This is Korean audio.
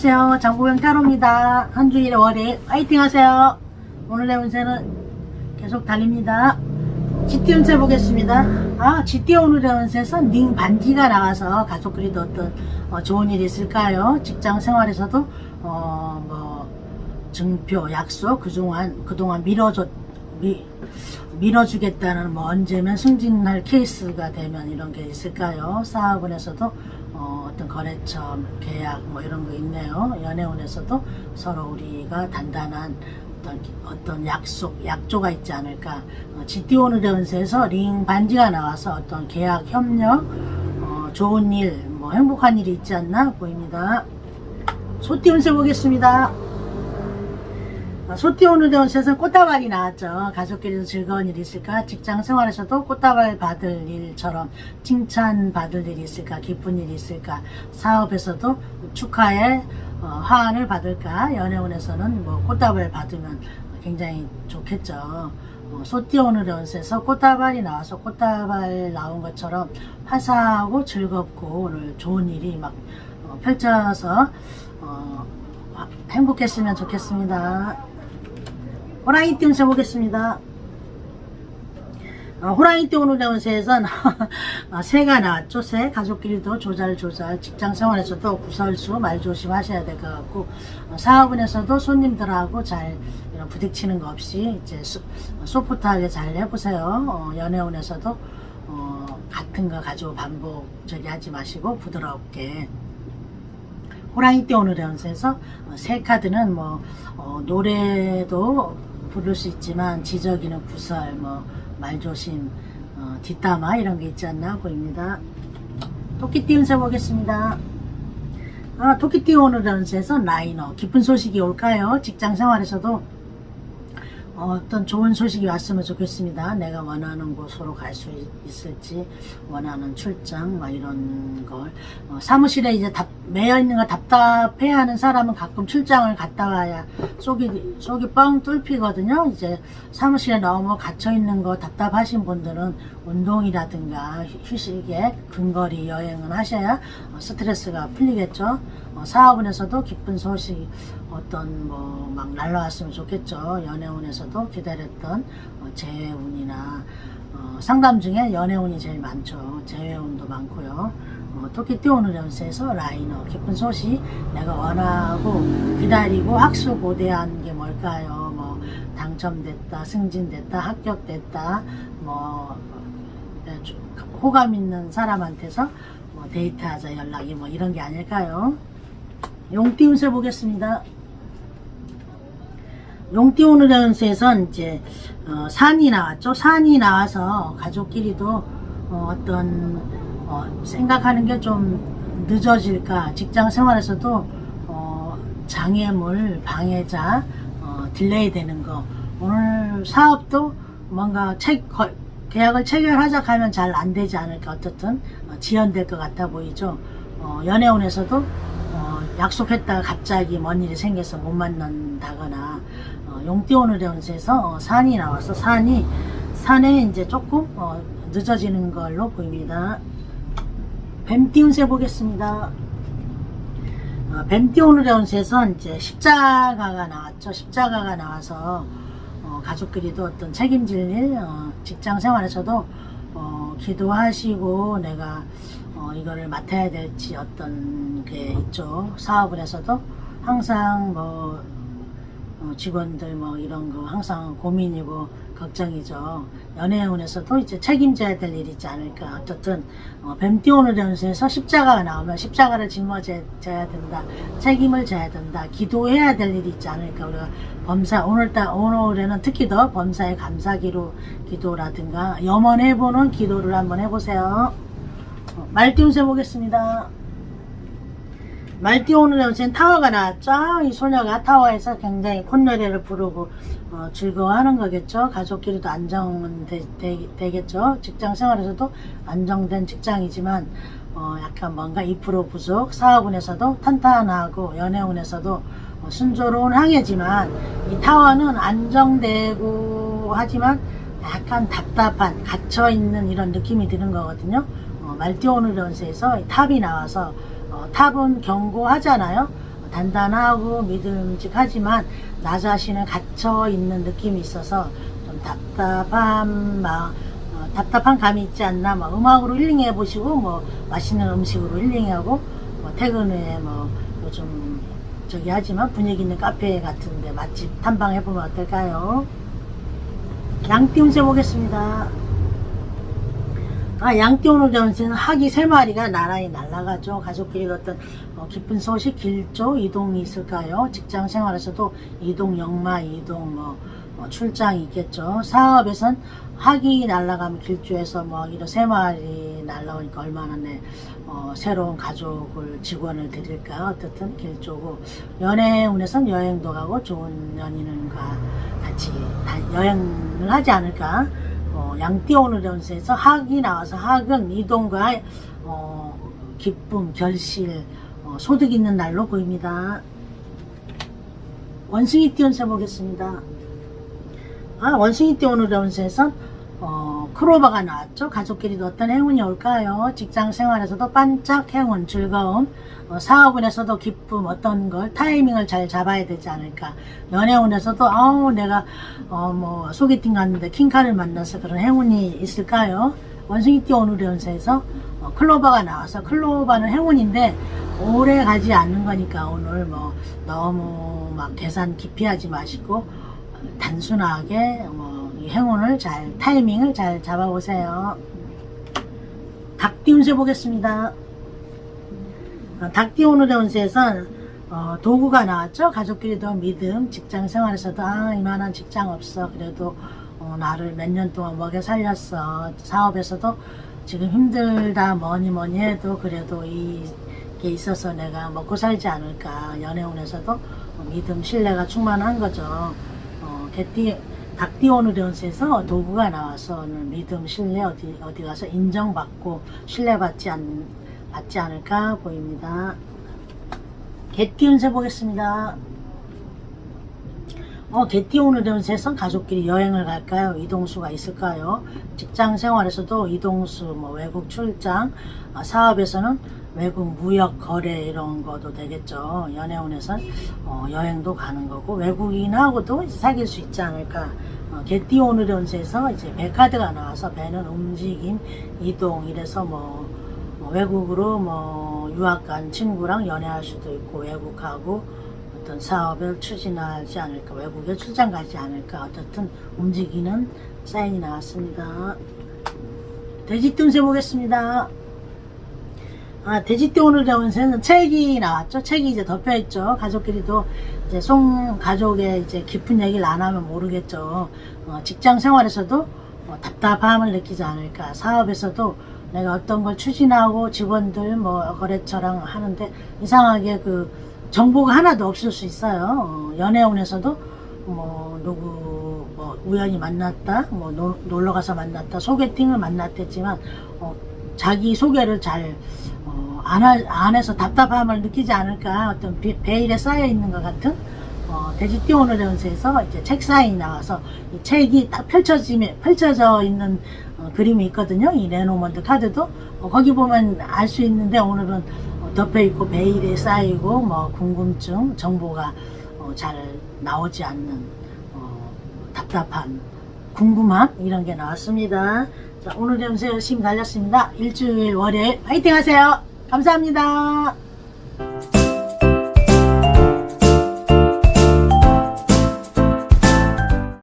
안녕하세요. 장보영 타로입니다. 한 주일의 월요일 화이팅 하세요. 오늘의 운세는 계속 달립니다. GT 운세 보겠습니다. 아, GT 오늘의 운세에서 닝 반지가 나와서 가족끼리도 어떤 어, 좋은 일이 있을까요? 직장 생활에서도 어, 뭐 증표, 약속 그동안 그동안 미뤄줬 미, 밀어주겠다는 뭐 언제면 승진할 케이스가 되면 이런 게 있을까요? 사업원에서도 어, 어떤 거래처 계약 뭐 이런 거 있네요. 연애운에서도 서로 우리가 단단한 어떤 어떤 약속 약조가 있지 않을까. 어, GT 오늘의 운세에서 링 반지가 나와서 어떤 계약 협력 어, 좋은 일, 뭐 행복한 일이 있지 않나 보입니다. 소띠 운세 보겠습니다. 아, 소띠 오늘 세상 꽃다발이 나왔죠. 가족끼리도 즐거운 일이 있을까? 직장 생활에서도 꽃다발 받을 일처럼 칭찬 받을 일이 있을까? 기쁜 일이 있을까? 사업에서도 축하의 어, 화환을 받을까? 연애운에서는 뭐 꽃다발 받으면 굉장히 좋겠죠. 어, 소띠 오늘 연세에서 꽃다발이 나와서 꽃다발 나온 것처럼 화사하고 즐겁고 오늘 좋은 일이 막 어, 펼쳐서 어, 행복했으면 좋겠습니다. 호랑이띠 운세 보겠습니다. 어, 호랑이띠 오늘 운세에선 어, 새가 나왔죠. 새 가족끼리도 조잘조잘 직장 생활에서도 구설수 말 조심 하셔야 될 것 같고 어, 사업은에서도 손님들하고 잘 이런 부딪히는 거 없이 이제 소, 소프트하게 잘 해보세요. 어, 연애운에서도 어, 같은 거 가지고 반복 저기 하지 마시고 부드럽게 호랑이띠 오늘의 운세에서 어, 새 카드는 뭐 어, 노래도 부를 수 있지만 지저귀는 구설, 뭐 말조심, 어, 뒷담화 이런 게 있지 않나 보입니다. 토끼띠 운 세 보겠습니다. 아, 토끼띠 오늘의 운세에서 라이너 기쁜 소식이 올까요? 직장 생활에서도 어떤 좋은 소식이 왔으면 좋겠습니다. 내가 원하는 곳으로 갈 수 있을지, 원하는 출장, 막 이런 걸. 어, 사무실에 이제 답, 매여 있는 거 답답해 하는 사람은 가끔 출장을 갔다 와야 속이, 속이 뻥 뚫히거든요. 이제 사무실에 너무 갇혀 있는 거 답답하신 분들은 운동이라든가 휴식에 근거리 여행을 하셔야 어, 스트레스가 풀리겠죠. 어, 사업운에서도 기쁜 소식, 어떤 뭐 막 날라왔으면 좋겠죠. 연애운에서도 기다렸던 어, 재운이나 어, 상담 중에 연애운이 제일 많죠. 재회운도 많고요. 어, 토끼띠 오늘 연세에서 라이너 기쁜 소식 내가 원하고 기다리고 학수고대한 게 뭘까요? 뭐 당첨됐다, 승진됐다, 합격됐다, 뭐 네, 좀 호감 있는 사람한테서 뭐 데이트하자 연락이 뭐 이런 게 아닐까요? 용띠 운세 보겠습니다. 용띠 오늘 연수에선 이제 어, 산이 나왔죠. 산이 나와서 가족끼리도 어, 떤 생각하는 게 좀 늦어질까. 직장 생활에서도 어, 장애물, 방해자, 어, 딜레이 되는 거. 오늘 사업도 뭔가 책, 거- 계약을 체결하자 하면 잘 안 되지 않을까. 어떻든 어, 지연될 것 같아 보이죠. 어, 연애운에서도 어, 약속했다가 갑자기 뭔 일이 생겨서 못 만난다거나 어, 용띠 오늘 연세에서 어, 산이 나와서 산이 산에 이제 조금 어, 늦어지는 걸로 보입니다. 뱀띠 운세 보겠습니다. 어, 뱀띠 오늘의 운세에선 이제 십자가가 나왔죠. 십자가가 나와서 어, 가족끼리도 어떤 책임질 일, 어, 직장 생활에서도 어, 기도하시고 내가 어, 이거를 맡아야 될지 어떤 게 있죠. 사업을 해서도 항상 뭐 어, 직원들 뭐 이런 거 항상 고민이고 걱정이죠. 연애운에서도 이제 책임져야 될 일이 있지 않을까. 어쨌든 어, 뱀띠 오늘 연수에서 십자가가 나오면 십자가를 짊어져야 된다. 책임을 져야 된다. 기도해야 될 일이 있지 않을까. 우리가 범사 오늘따 오늘에는 특히 더 범사의 감사기로 기도라든가 염원해보는 기도를 한번 해보세요. 어, 말띠 운세 보겠습니다. 말띠 오늘 연생 타워가 나왔죠. 아, 이 소녀가 타워에서 굉장히 콧노래를 부르고 어, 즐거워하는 거겠죠. 가족끼리도 안정은 되, 겠죠 직장 생활에서도 안정된 직장이지만 어, 약간 뭔가 2% 부족, 사업운에서도 탄탄하고 연애운에서도 어, 순조로운 항해지만 이 타워는 안정되고 하지만 약간 답답한 갇혀 있는 이런 느낌이 드는 거거든요. 어, 말띠 오늘 연세에서 탑이 나와서 어, 탑은 경고하잖아요. 단단하고 믿음직하지만 나 자신은 갇혀 있는 느낌이 있어서 좀 답답한 막 어, 답답한 감이 있지 않나 뭐 음악으로 힐링해 보시고 뭐 맛있는 음식으로 힐링하고 뭐 퇴근 후에 뭐 요즘 저기 하지만 분위기 있는 카페 같은데 맛집 탐방해 보면 어떨까요? 양띠 운세 보겠습니다. 아, 양띠오늘 전세는 하기 세 마리가 나란히 날아가죠. 가족끼리 어떤 어, 기쁜 소식, 길조 이동이 있을까요? 직장 생활에서도 이동, 영마, 이동, 뭐, 뭐 출장이 있겠죠. 사업에선 학이 날아가면 길조에서 뭐 이런 세 마리 날아오니까 얼마나 내 어, 새로운 가족을 직원을 드릴까 어떻든 길조고 연애운에선 여행도 가고 좋은 연인과 같이 다- 여행을 하지 않을까 어, 양띠오늘 연세에서 학이 나와서 학은 이동과 어, 기쁨, 결실, 어, 소득 있는 날로 보입니다. 원숭이 띠 운세 보겠습니다. 아, 원숭이 띠 오늘 연세에선 어, 크로바가 나왔죠. 가족끼리도 어떤 행운이 올까요? 직장 생활에서도 반짝 행운, 즐거움, 어, 사업운에서도 기쁨, 어떤 걸 타이밍을 잘 잡아야 되지 않을까. 연애운에서도 아우 내가 어, 뭐 소개팅 갔는데 킹카를 만나서 그런 행운이 있을까요? 원숭이 띠 오늘 연세에서 어, 클로바가 나와서 클로바는 행운인데 오래 가지 않는 거니까 오늘 뭐 너무 막 계산 깊이 하지 마시고 단순하게 뭐이 행운을 잘 타이밍을 잘 잡아보세요. 닭띠운세 보겠습니다. 어, 닭띠오늘의 운세에선 어, 도구가 나왔죠. 가족끼리도 믿음, 직장 생활에서도 아 이만한 직장 없어. 그래도 어, 나를 몇 년 동안 먹여 살렸어. 사업에서도 지금 힘들다 뭐니 뭐니 해도 그래도 이게 있어서 내가 먹고 살지 않을까. 연애운에서도 어, 믿음, 신뢰가 충만한 거죠. 어, 개띠 닭띠오늘의 운세에서 도구가 나와서 믿음, 신뢰 어디 어디 가서 인정받고 신뢰받지 않 받지 않을까 보입니다. 개띠 운세 보겠습니다. 어, 개띠 운세선 가족끼리 여행을 갈까요? 이동수가 있을까요? 직장 생활에서도 이동수, 뭐 외국 출장, 아, 사업에서는 외국 무역 거래 이런 것도 되겠죠. 연애운에선 어, 여행도 가는 거고 외국인하고도 사귈 수 있지 않을까. 어, 개띠 오늘의 운세에서 이제 배카드가 나와서 배는 움직임, 이동 이래서 뭐 뭐 외국으로 뭐 유학 간 친구랑 연애할 수도 있고 외국하고 어떤 사업을 추진하지 않을까 외국에 출장 가지 않을까 어떻든 움직이는 사인이 나왔습니다. 돼지띠 운세 보겠습니다. 아, 돼지띠 오늘 운세는 책이 나왔죠. 책이 이제 덮여 있죠. 가족끼리도 이제 송 가족의 이제 깊은 얘기를 안 하면 모르겠죠. 어, 직장 생활에서도 어, 답답함을 느끼지 않을까. 사업에서도 내가 어떤 걸 추진하고 직원들 뭐 거래처랑 하는데 이상하게 그 정보가 하나도 없을 수 있어요. 어, 연애운에서도 뭐 누구 뭐 우연히 만났다, 뭐 노- 놀러 가서 만났다, 소개팅을 만났댔지만 어, 자기 소개를 잘 어, 안, 하- 안 해서 답답함을 느끼지 않을까 어떤 비- 베일에 쌓여 있는 것 같은 어, 돼지띠 오늘의 운세에서 이제 책 사인이 나와서 이 책이 딱 펼쳐지면 펼쳐져 있는 어, 그림이 있거든요. 이 레노먼드 카드도 어, 거기 보면 알 수 있는데 오늘은 어, 덮여 있고 베일에 쌓이고 뭐 궁금증 정보가 어, 잘 나오지 않는 어, 답답한 궁금함 이런 게 나왔습니다. 자 오늘의 운세 열심히 달렸습니다. 일주일 월요일 화이팅 하세요. 감사합니다.